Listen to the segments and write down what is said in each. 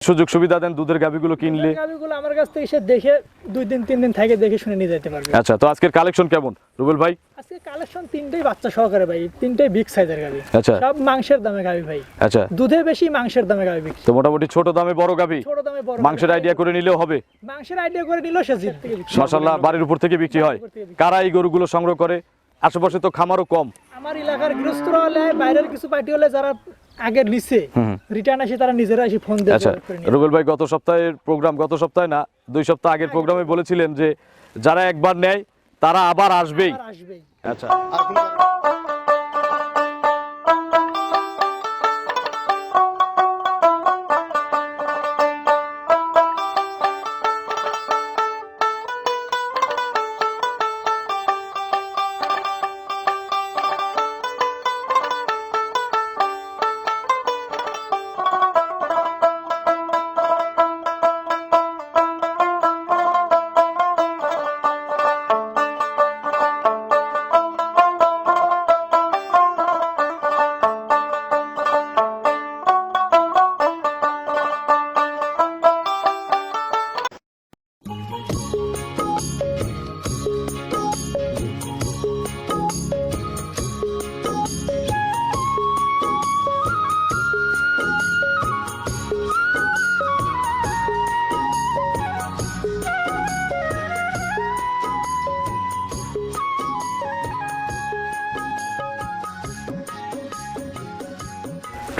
সুযোগ সুবিধা দেন দুধের গাভিগুলো কিনলে। গাভিগুলো আমার কাছ থেকে এসে দেখে দুই দিন তিন দিন থেকে দেখে শুনে নিয়ে যেতে পারবে। আচ্ছা তো আজকের কালেকশন কেমন? রুবেল ভাই? আজকে কালেকশন তিনটেই বাচ্চা সহকারে ভাই তিনটেই বিগ সাইজের গাভি। আচ্ছা। সব মাংসের দামে গাভি ভাই। আচ্ছা। দুধে বেশি মাংসের দামে গাভি বিক্রি তো মোটামুটি ছোট দামে বড় গাভি? ছোট দামে বড় মাংসের আইডিয়া করে নিলেও হবে? মাংসের আইডিয়া করে নিল সে জিত থেকে বিক্রি মাসাল্লাহ বাড়ির উপর থেকে বিক্রি। হয়। কারা এই গরুগুলো সংগ্রহ করে? আশেপাশে তো খামারও কম। আমার এলাকার গৃহস্থরা হলে বাইরের কিছু পার্টি হলে যারা আগের নিচে রিটার্ন আসে তারা নিজেরা এসে ফোন দিয়ে আচ্ছা রুবেল ভাই গত সপ্তাহের প্রোগ্রাম গত সপ্তাহে না দুই সপ্তাহ আগের প্রোগ্রামে বলেছিলেন যে যারা একবার নেয় তারা আবার আসবেই। আসবেই। আচ্ছা।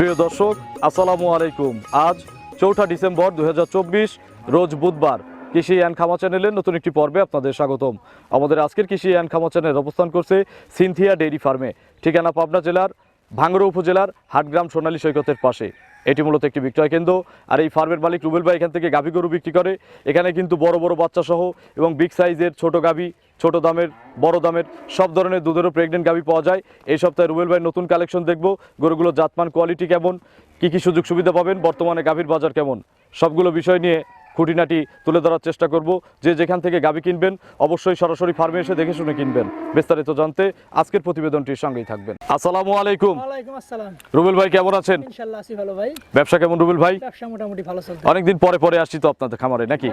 প্রিয় দর্শক, আসসালামু আলাইকুম। আজ চৌঠা ডিসেম্বর দু হাজার চব্বিশ, রোজ বুধবার কৃষি অ্যান্ড খামা চ্যানেলের নতুন একটি পর্বে আপনাদের স্বাগতম। আমাদের আজকের কৃষি অ্যান্ড খামা চ্যানেল অবস্থান করছে সিনথিয়া ডেইরি ফার্মে, ঠিকানা পাবনা জেলার ভাঙ্গড়া উপজেলার হাটগ্রাম সোনালী সৈকতের পাশে। এটি মূলত একটি বিক্রয় কেন্দ্র। আর এই ফার্মের মালিক রুবেল ভাই এখান থেকে গাভী গরু বিক্রি করে। এখানে কিন্তু বড় বড় বাচ্চা সহ এবং বিগ সাইজের ছোট গাভী, ছোট দামের, বড় দামের সব ধরনের দুধেরও প্রেগনেন্ট গাভী পাওয়া যায়। এই সপ্তাহে রুবেল ভাই নতুন কালেকশন দেখব। গরুগুলোর জাতমান কোয়ালিটি কেমন? কি কি সুযোগ সুবিধা পাবেন? বর্তমানে গাভীর বাজার কেমন? সবগুলো বিষয় নিয়ে খুঁটিনাটি তুলে ধরার চেষ্টা করব। যে যেখান থেকে গাভী কিনবেন অবশ্যই সরাসরি ফার্মে এসে দেখে শুনে কিনবেন। বিস্তারিত জানতে আজকের প্রতিবেদনটির সঙ্গেই থাকবেন। আসসালামু আলাইকুম। রুবেল ভাই কেমন আছেন? ব্যবসা কেমন রুবেল ভাই? মোটামুটি ভালো চলছে। অনেকদিন পরে পরে আসছি তো আপনাদের খামারে নাকি?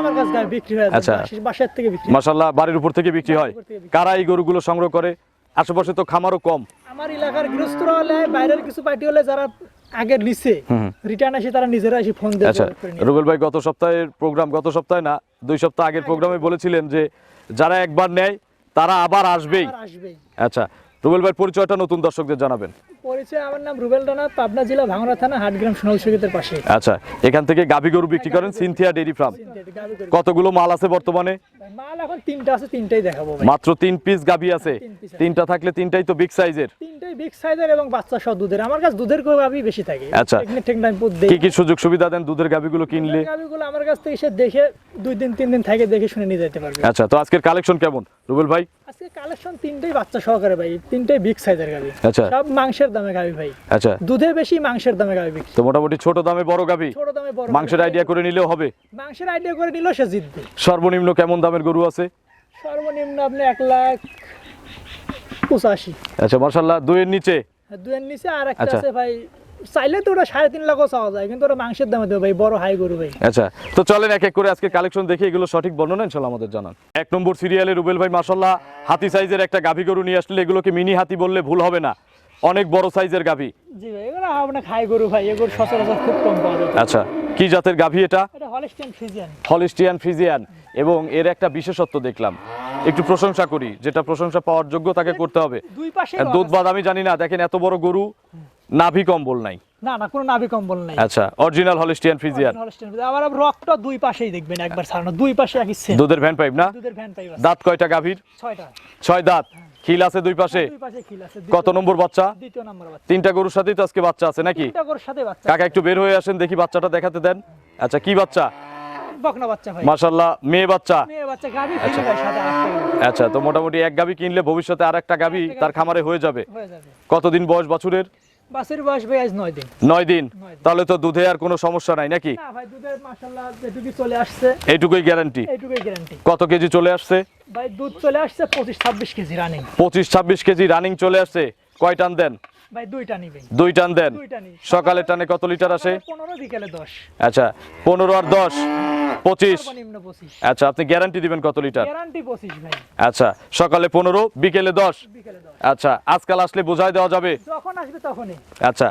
আমার কাছে বিক্রি হয়ে আচ্ছা। বাসার থেকে বিক্রি মাসাল্লাহ বাড়ির উপর থেকে বিক্রি হয়। কারা এই গরুগুলো সংগ্রহ করে? আশেপাশে তো খামারও কম। আমার এলাকার গৃহস্থরা হলে বাইরের কিছু পার্টি হলে যারা আগের নিচে রিটার্ন আসে তারা নিজেরা এসে ফোন দিয়ে আচ্ছা রুবেল ভাই গত সপ্তাহের প্রোগ্রাম গত সপ্তাহে না দুই সপ্তাহ আগের প্রোগ্রামে বলেছিলেন যে যারা একবার নেয় তারা আবার আসবেই। আসবেই। আচ্ছা রুবেল ভাই পরিচয়টা নতুন দর্শকদের জানাবেন। পরিচয় আমার নাম রুবেল রানা পাবনা জেলা ভাঙড়া থানা হাটগ্রাম সোনাল সৈকতের পাশে। আচ্ছা এখান থেকে গাভী গরু বিক্রি করেন সিনথিয়া ডেইরি ফার্ম। কতগুলো মাল আছে বর্তমানে? মাল এখন তিনটা আছে তিনটাই দেখাবো মাত্র তিন পিস গাভী আছে। তিনটা থাকলে তিনটাই তো বিগ সাইজের বিগ সাইজের এবং বাচ্চা সহ দুধের। আমার কাছে দুধের গাভি বেশি থাকে। আচ্ছা। কি কি সুযোগ সুবিধা দেন দুধের গাভীগুলো কিনলে? গাভিগুলো আমার কাছ থেকে এসে দেখে দুই দিন তিন দিন থেকে দেখে শুনে নিয়ে যেতে পারবে। আচ্ছা তো আজকের কালেকশন কেমন? রুবেল ভাই? আজকে কালেকশন তিনটেই বাচ্চা সহকারে ভাই তিনটেই বিগ সাইজের গাভি। আচ্ছা। সব মাংসের দামে গাভি ভাই। আচ্ছা। দুধে বেশি মাংসের দামে বিক্রি তো মোটামুটি ছোট দামে বড় গাভী? ছোট দামে বড় মাংসের আইডিয়া করে নিলেও হবে? মাংসের আইডিয়া করে নিলেও সে জিতবে। সর্বনিম্ন কেমন দামের গরু আছে? সর্বনিম্ন আপনি এক লাখ পঁচাশি আচ্ছা মার্শাল্লাহ দুইয়ের নিচে? আর দুয়ের নিচে আর একটা আচ্ছা। আছে ভাই। চাইলে তো ওটা সাড়ে তিন লাখও চাওয়া যায় কিন্তু ওটা মাংসের দামে দেবে ভাই বড় হাই গরু ভাই। আচ্ছা তো চলেন এক এক করে আজকে কালেকশন দেখে এগুলো সঠিক বর্ণনা ইনশাল্লাহ আমাদের জানান। এক নম্বর সিরিয়ালে রুবেল ভাই মার্শাল্লাহ হাতি সাইজের একটা গাভী গরু নিয়ে আসলে এগুলোকে মিনি হাতি বললে ভুল হবে না। অনেক বড় সাইজের গাভী। জি ভাই এগুলো খাই গরু ভাই এগুলো সচরাচর খুব কম পাওয়া যায়। আচ্ছা কি জাতের গাভী এটা? এটা হলিস্টিয়ান ফ্রিজিয়ান হলিস্টিয়ান ফ্রিজিয়ান এবং এর একটা বিশেষত্ব দেখলাম একটু প্রশংসা করি যেটা প্রশংসা পাওয়ার যোগ্য তাকে করতে হবে। দুই পাশে দুধ বাদ আমি জানি না দেখেন এত বড় গরু নাভি কম্বল নাই। না না কোনো নাভি কম্বল নাই। আচ্ছা অরিজিনাল হলিস্টিয়ান ফ্রিজিয়ান আবার রকটা দুই পাশেই দেখবেন একবার ছাড়ানো দুই পাশে একই সেম দুধের ভ্যান পাইপ না? দুধের ভ্যান পাইব দাঁত কয়টা গাভীর? ছয়টা। ছয় দাঁত। খিল আছে দুই পাশে? দুই পাশে খিল আছে কত নম্বর বাচ্চা? দ্বিতীয় নম্বর বাচ্চা। তিনটা গরুর সাথেই তো আজকে বাচ্চা আছে নাকি? তিনটা গরুর সাথে বাচ্চা কাকা একটু বের হয়ে আসেন দেখি বাচ্চাটা দেখাতে দেন। আচ্ছা কি বাচ্চা? বকনা বাচ্চা ভাই। মাশাল্লাহ মেয়ে বাচ্চা। মেয়ে। আচ্ছা তো মোটামুটি এক গাভী কিনলে ভবিষ্যতে আর একটা গাভী তার খামারে হয়ে যাবে। কতদিন বয়স বাছুরের? বাসের বয়স ভাই আজ নয় দিন। তাহলে তো দুধে আর কোনো সমস্যা নাই নাকি? না ভাই দুধের মাশাআল্লাহ যেটুকু চলে আসছে। এইটুকুই গ্যারান্টি এইটুকুই গ্যারান্টি কত কেজি চলে আসছে? ভাই দুধ চলে আসছে পঁচিশ ছাব্বিশ কেজি রানিং পঁচিশ ছাব্বিশ কেজি রানিং চলে আসছে। কয় টান দেন? ভাই দুইটা দেন। সকালে টানে কত লিটার আসে? বিকেলে আচ্ছা পনেরো আর দশ? পঁচিশ? আচ্ছা আপনি গ্যারান্টি দিবেন কত লিটার? গ্যারান্টি পঁচিশ ভাই। আচ্ছা সকালে পনেরো বিকেলে দশ? বিকেলে আচ্ছা আজকাল আসলে বোঝাই দেওয়া যাবে। যখন আসবে তখনই। আচ্ছা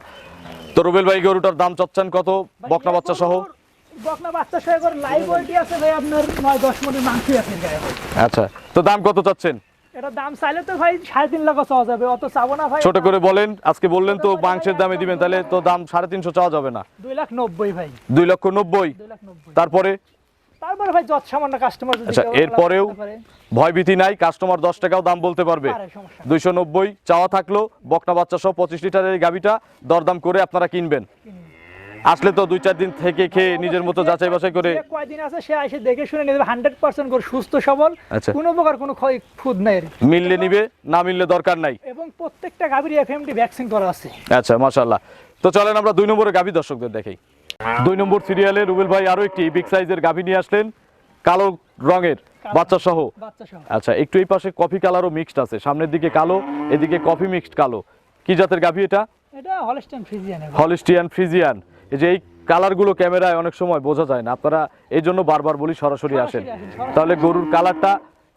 তো রুবেল ভাই গরুটার দাম চাচ্ছেন কত? বকনা বাচ্চা সহ? বকনা বাচ্চা সহ লাইভ ওয়েটি আছে ভাই আপনার নয় দশ মনের মাংসই আছে আচ্ছা তো দাম কত চাচ্ছেন? এটা দাম চাইলে তো ভাই সাড়ে তিন লাখ চাওয়া যাবে অত চাবো না ভাই। ছোট করে বলেন আজকে বললেন তো মাংসের দামে দিবেন তাহলে তো দাম সাড়ে তিনশো চাওয়া যাবে না। দুই লাখ নব্বই ভাই। দুই লক্ষ নব্বই। তারপরে? তারপরে ভাই যত সামান্য কাস্টমার আচ্ছা এরপরেও পারে, ভয়ভীতি নাই কাস্টমার দশ টাকাও দাম বলতে পারবে। দুইশো নব্বই চাওয়া থাকল বকনা বাচ্চা সহ পঁচিশ লিটারের এই গাভিটা দরদাম করে আপনারা কিনবেন। আসলে তো দুই চার দিন থেকে খেয়ে নিজের মতো যাচাই বাছাই করে কয়দিন আছে সে এসে দেখে শুনে নিয়ে হান্ড্রেড পার্সেন্ট করে সুস্থ সবল আচ্ছা। কোনো প্রকার কোনো ক্ষয় খুদ নাই মিললে নিবে না মিললে দরকার নাই। এবং প্রত্যেকটা গাভীর এফএমটি ভ্যাকসিন করা আছে। আচ্ছা মাশাল্লাহ তো চলেন আমরা দুই নম্বরে গাভী দর্শকদের দেখাই। দুই নম্বর সিরিয়ালে রুবেল ভাই আরও একটি বিগ সাইজের গাভী নিয়ে আসলেন কালো রঙের বাচ্চা সহ আচ্ছা একটু এই পাশে কফি কালারও মিক্সড আছে সামনের দিকে কালো এদিকে কফি মিক্সড কালো। কি জাতের গাভী এটা? এটা হলস্টাইন ফ্রিজিয়ান হলিস্টিয়ান ফ্রিজিয়ান এই যে এই কালারগুলো ক্যামেরায় অনেক সময় বোঝা যায় না। আপনারা এই জন্য বারবার বলি সরাসরি আসেন। তাহলে গরুর কালারটা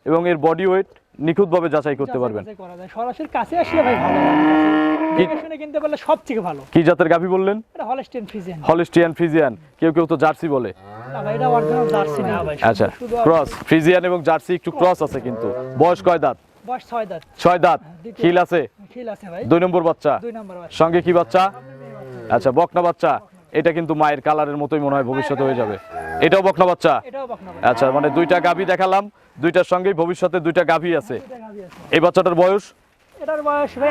এবং এর বডি ওয়েট নিখুঁতভাবে যাচাই করতে পারবেন। সরাসরি কাছে আসলে ভাই ভালো কিনতে পারলে সব থেকে ভালো। কি জাতের গাভী বললেন? এটা হলস্টাইন ফ্রিজিয়ান হলিস্টিয়ান ফ্রিজিয়ান কেউ কেউ তো জার্সি বলে। এটা অরিজিনাল জার্সি না ভাই আচ্ছা ক্রস ফ্রিজিয়ান এবং জার্সি একটু ক্রস আছে কিন্তু। বয়স কয় দাঁত? বয়স দাঁত। দাঁত। খিল আছে? খিল আছে ভাই। দুই নম্বর বাচ্চা। দুই নম্বর বাচ্চা। সঙ্গে কি বাচ্চা। আচ্ছা বকনা বাচ্চা। এটা কিন্তু মায়ের কালারের মতোই মনে হয় ভবিষ্যতে হয়ে যাবে। এটাও বকনা বাচ্চা? আচ্ছা মানে দুইটা গাভী দেখালাম দুইটার সঙ্গেই ভবিষ্যতে দুইটা গাভী আছে। এই বাচ্চাটার বয়স? এটার বয়স ভাই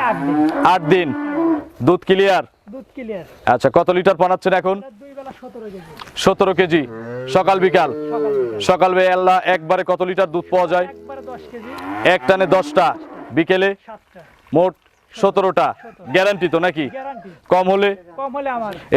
আট দিন। দুধ ক্লিয়ার? দুধ ক্লিয়ার। আচ্ছা কত লিটার পানাচ্ছেন এখন? সতেরো কেজি। সকাল বিকাল? সকাল বেলা একবারে কত লিটার দুধ পাওয়া যায়? এক টানে দশটা। বিকেলে? মোট সতেরোটা গ্যারান্টি তো নাকি? কম হলে?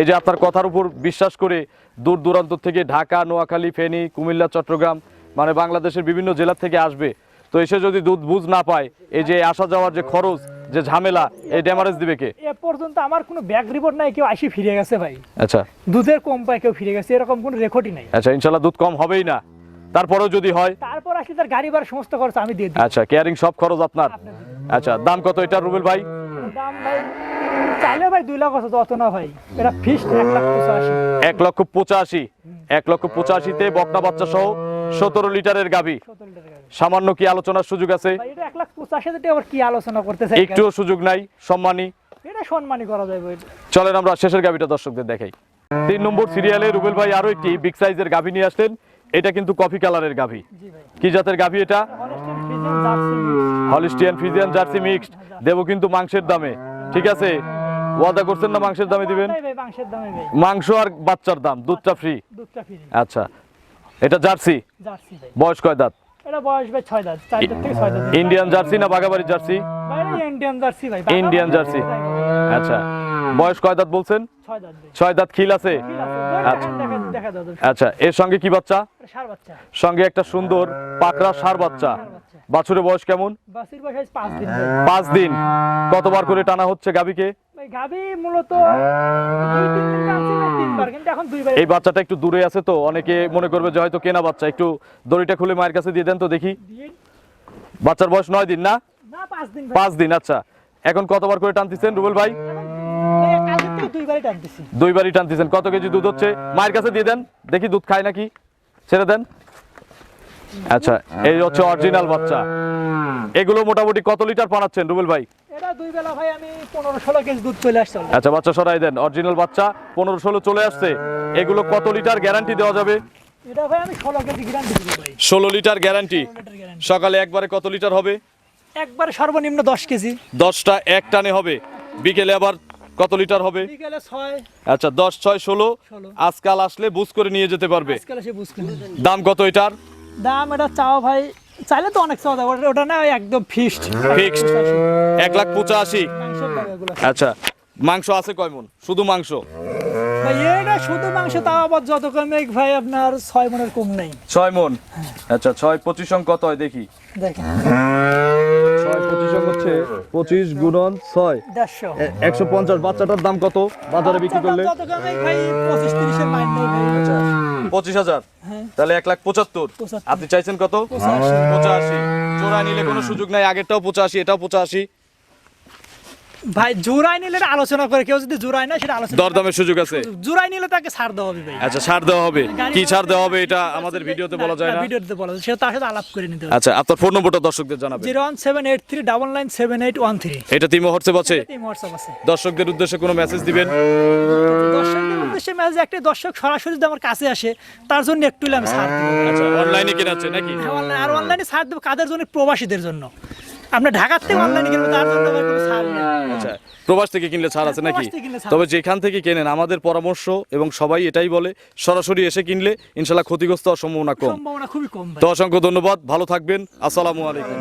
এই যে আপনার কথার উপর বিশ্বাস করে দূর দূরান্ত থেকে ঢাকা নোয়াখালী ফেনী কুমিল্লা চট্টগ্রাম মানে বাংলাদেশের বিভিন্ন জেলা থেকে আসবে। তো এসে যদি দুধ বুঝ না পায় এই যে আসা যাওয়ার যে খরচ যে ঝামেলা এই ড্যামারেজ দিবে কে? এ পর্যন্ত আমার কোনো ব্যাক রিপোর্ট নাই কেউ আসি ফিরে গেছে ভাই। আচ্ছা। দুধের কম পায় কেউ ফিরে গেছে এরকম কোনো রেকর্ডই নাই। আচ্ছা ইনশাল্লাহ দুধ কম হবেই না। তারপরেও যদি হয়? তারপর আসলে তার গাড়ি ভাড়া সমস্ত খরচ আমি দিয়ে দিই। আচ্ছা কেয়ারিং সব খরচ আপনার? আচ্ছা দাম কত এটা রুবেল ভাই? দাম ভাই চাইলে ভাই দুই লাখ আছে অত না ভাই এটা ফিক্সড এক লাখ পঁচাশি। এক লক্ষ পঁচাশি। এক লক্ষ পঁচাশিতে বকনা বাচ্চা সহ সতেরো লিটারের গাড়ি সামান্য কি আলোচনার সুযোগ আছে? এক লাখ পঁচাশি আবার কি আলোচনা করতে চাই একটুও সুযোগ নাই সম্মানী। এটা সম্মানই করা যায় ভাই। চলেন আমরা শেষের গাভিটা দর্শকদের দেখাই। তিন নম্বর সিরিয়ালে রুবেল ভাই আরও একটি বিগ সাইজের গাভী নিয়ে আসলেন। এটা কিন্তু কফি কালারের গাভী। কি জাতের গাভী এটা? Holstein Friesian jersey mixed. দেবো কিন্তু মাংসের দামে। ঠিক আছে? ওয়াদা করছেন না মাংসের দামে দিবেন? মাংস আর বাচ্চার দাম দুধটা ফ্রি আচ্ছা। এটা জার্সি? বয়স কয় দাঁত? ইন্ডিয়ান জার্সি না বাগাবাড়ি জার্সি? ইন্ডিয়ান জার্সি আচ্ছা। বয়স কয় দাঁত বলছেন? ছয় দাঁত খিল আছে? আচ্ছা। আচ্ছা এর সঙ্গে কি বাচ্চা? সঙ্গে একটা সুন্দর পাকড়া সার বাচ্চা। বাছুরের বয়স কেমন? পাঁচ দিন। কতবার করে টানা হচ্ছে গাবিকে এই বাচ্চাটা একটু দূরে আছে তো অনেকে মনে করবে যে হয়তো কেনা বাচ্চা। একটু দড়িটা খুলে মায়ের কাছে দিয়ে দেন তো দেখি। বাচ্চার বয়স নয় দিন না? পাঁচ দিন আচ্ছা। এখন কতবার করে টানতেছেন রুবেল ভাই? দুইবারই টানতেছি। দুইবারই টানতেছেন। কত কেজি দুধ হচ্ছে? মায়ের কাছে দিয়ে দেন। দেখি দুধ খায় নাকি। ছেড়ে দেন। আচ্ছা এই হচ্ছে অরিজিনাল বাচ্চা। এগুলো মোটামুটি কত লিটার পানাচ্ছেন রুবেল ভাই। আচ্ছা বাচ্চা সরাই দেন। অরিজিনাল বাচ্চা পনেরো ষোলো চলে আসছে। এগুলো কত লিটার গ্যারান্টি দেওয়া যাবে? ষোলো লিটার গ্যারান্টি ষোলো লিটার গ্যারান্টি সকালে একবারে কত লিটার হবে? একবার সর্বনিম্ন দশ কেজি। দশটা এক টানে হবে। বিকেলে আবার কত লিটার হবে? আচ্ছা দশ ছয় ষোলো। আজকাল আসলে বুঝ করে নিয়ে যেতে পারবে। দাম কত এটার? দাম এটা চাও ভাই চাইলে তো অনেক চাওয়া ওটা- না একদম ফিক্সড ফিক্সড এক লাখ পঁচাশি। আচ্ছা মাংস আছে কয় মন? শুধু মাংস? শুধু মাংস তাও আবার যত কমে ভাই আপনার ছয় মনের কম নেই। ছয় মন? আচ্ছা ছয় পঁচিশ অঙ্ক কত হয় দেখি। দেখেন। ছয় পঁচিশ অঙ্ক হচ্ছে পঁচিশ গুণন ছয়। দেড়শো। একশো পঞ্চাশ বাচ্চাটার দাম কত? বাজারে বিক্রি করলে? যত কমে ভাই পঁচিশ তিরিশের নেই পঁচিশ হাজার। হ্যাঁ। তাহলে এক লাখ পঁচাত্তর। আপনি চাইছেন কত? পঁচাশি। জোড়া নিলে কোনো সুযোগ নাই আগেরটাও পঁচাশি এটাও পঁচাশি। ভাই জোড়াই নিলে আলোচনা করে কেউ যদি জোড়াই না সেটা আলোচনা দরদামের সুযোগ আছে। জোড়াই নিলে তাকে ছাড় দেওয়া হবে ভাই। আচ্ছা ছাড় দেওয়া হবে। কি ছাড় দেওয়া হবে এটা আমাদের ভিডিওতে বলা যায় না। ভিডিওতে বলা যায় সেটা তার সাথে আলাপ করে নিতে হবে। আচ্ছা আপনার ফোন নম্বরটা দর্শকদের জানাবেন। Zero one seven eight three double nine seven eight one three. এটা তিমো হোয়াটসঅ্যাপ আছে? হোয়াটসঅ্যাপ আছে। দর্শকদের উদ্দেশ্যে কোনো মেসেজ দিবেন? দর্শকদের উদ্দেশ্যে মেসেজ একটা দর্শক সরাসরি যদি আমার কাছে আসে তার জন্য একটু আমি ছাড় দেবো। আচ্ছা অনলাইনে কেনাচ্ছে নাকি? হ্যাঁ, আর অনলাইনে ছাড় দেবো কাদের জন্য? প্রবাসীদের জন্য। আমরা ঢাকার থেকে অনলাইনে কিনবো তার জন্য আমার কোনো ছাড় নেই। আচ্ছা প্রবাস থেকে কিনলে ছাড় আছে নাকি? কিনলে ছাড় তবে যেখান থেকে কেনেন আমাদের পরামর্শ এবং সবাই এটাই বলে সরাসরি এসে কিনলে ইনশাল্লাহ ক্ষতিগ্রস্ত হওয়ার সম্ভাবনা কম। সম্ভাবনা খুবই কম ভাই। তো অসংখ্য ধন্যবাদ ভালো থাকবেন আসসালামু আলাইকুম।